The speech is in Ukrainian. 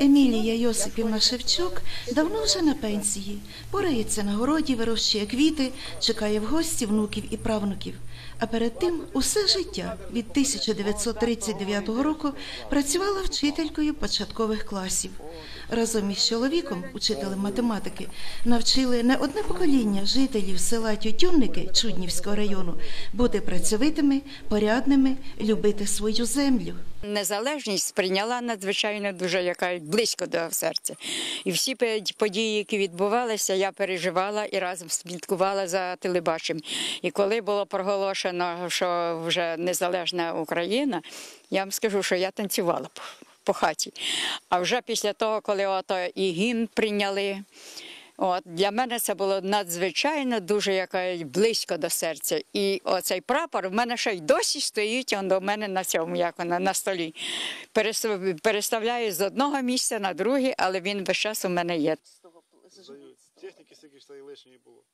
Емілія Йосипівна Шевчук давно вже на пенсії. Порається на городі, вирощує квіти, чекає в гості внуків і правнуків. А перед тим усе життя від 1939 року працювала вчителькою початкових класів. Разом із чоловіком, учителем математики, навчили не одне покоління жителів села Тютюнники Чуднівського району бути працьовитими, порядними, любити свою землю. Незалежність сприйняла надзвичайно дуже яка близько до серця. І всі події, які відбувалися, я переживала і разом слідкувала за телебаченням. І коли було проголошено, що вже незалежна Україна, я вам скажу, що я танцювала по, по хаті. А вже після того, коли ото і гімн прийняли. От для мене це було надзвичайно дуже яка близько до серця. І оцей прапор в мене ще й досі стоїть он до мене на цьому, як вона на столі. Переставляю з одного місця на друге, але він весь час у мене є. Техніки стільки ж лишньої було.